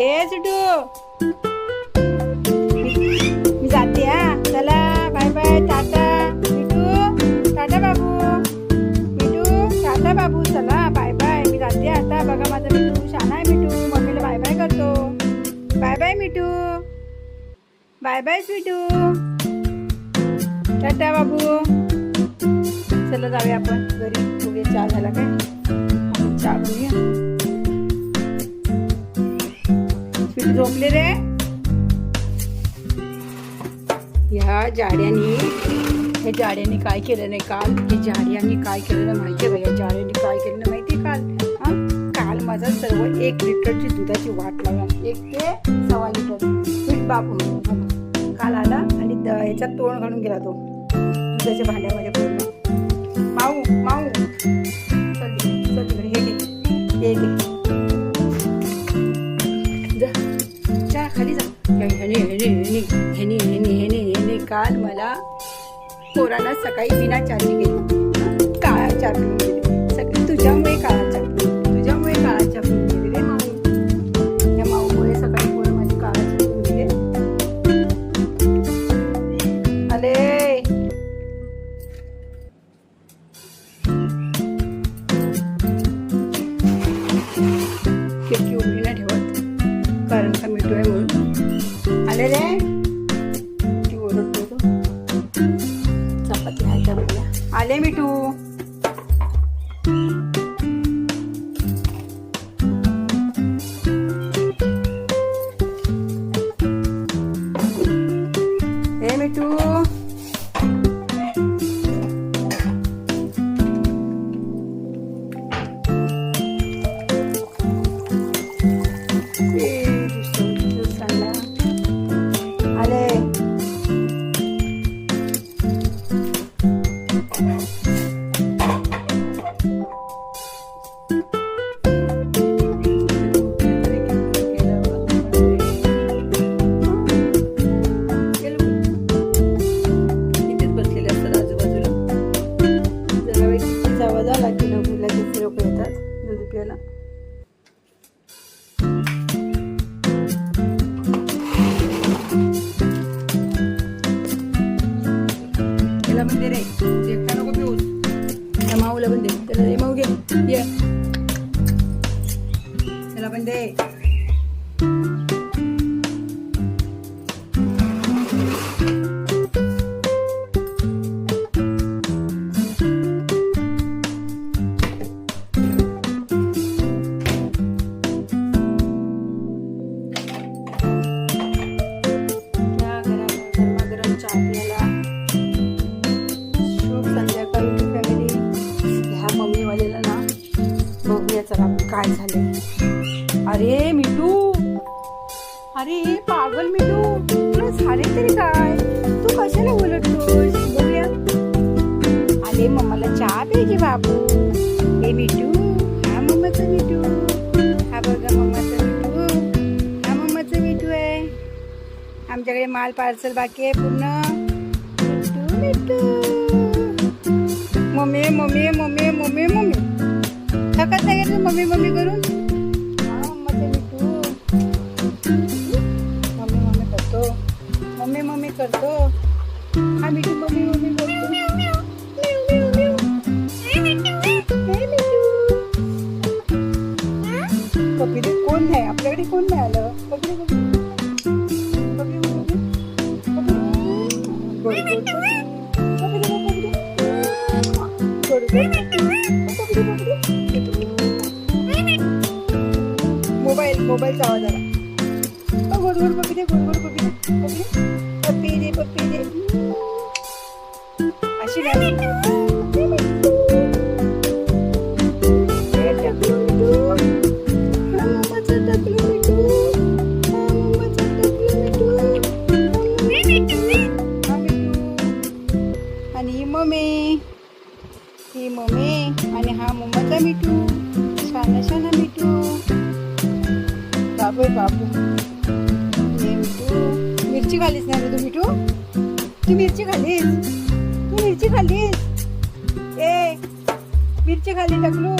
हे सुटू मी जाते हा. चला बाय बाय टाटा. मिठू टाटा बाबू. मिठू टाटा बाबू चला बाय बाय मी जाते आता. बघा माझा मिठू शाना आहे मिठू. मम्मीला बाय बाय करतो. Bye bye Mithu. Bye bye Sweetu. टाटा बाबू. चला जाऊया आपण. घरी. चहा झाला काय? चहा बनवूया झोपले रे ह्या जाड्यानी. ह्या जाड्याने काय केलं नाही काल? हे जाड्याने काय केलं नाही माहिती आहे या जाड्याने काय केलं नाही माहिती आहे काल? हा? काल माझा सर्व एक लिटरची दुधाची वाट लागला एक ते सव्वा लिटर. पीठ बापू काल आला आणि द- ह्याच्यात तोंड घालून गेला तो. दुधाच्या भांड्यामध्ये माऊ माऊ. पोराला सकाळी बिना चारणी गेली काळा चहा सगळी तुझ्यामुळे काळा चहा तुझ्यामुळे काळा चहा पिऊन रे माऊ. या माऊमुळे सकाळी पोरं माझी काळा आले. नाही ठेवत. कारण का मिठू आहे म्हणून. आले रे. हे की लोक येतात दूध प्यायला त्याला म्हणते रे एकटा नको पिऊस त्या माऊला पण दे. त्याला दे माऊ घे. ये. त्याला पण दे. चला काय झाले? अरे मिठू. अरे पागल मिठू. तुला झाले तरी काय? तू कशाला उलटतोस? बघूया. अरे मम्माला चहा पाहिजे बाबू. हे मिठू हा मम्माचं मिठू. हा बघा मम्माचं मिठू. हा मम्माचं मिठू आहे. आमच्याकडे माल पार्सल बाकी आहे पूर्ण. Mithu Mithu. Mummy mummy mummy mummy mummy. थकत नाही का मम्मी मम्मी करून हा, मम्मी मम्मी करतो मम्मी मम्मी करतो हा मिठू मम्मी मम्मी करतो हे पप्पी दे कोण नाही आपल्याकडे कोण नाही आलं पप्पी दे, पप्पी दे. पप्पी मोबाईलचा आवाज आला अ, पप्पी दे पप्पी दे पप्पी दे पप्पी दे. अशी बाबू आहे मिरची खालीस ना रे तू मिठू? तू मिरची खालीस तू मिरची खाल्लीस? ए मिरची खाली टाकलू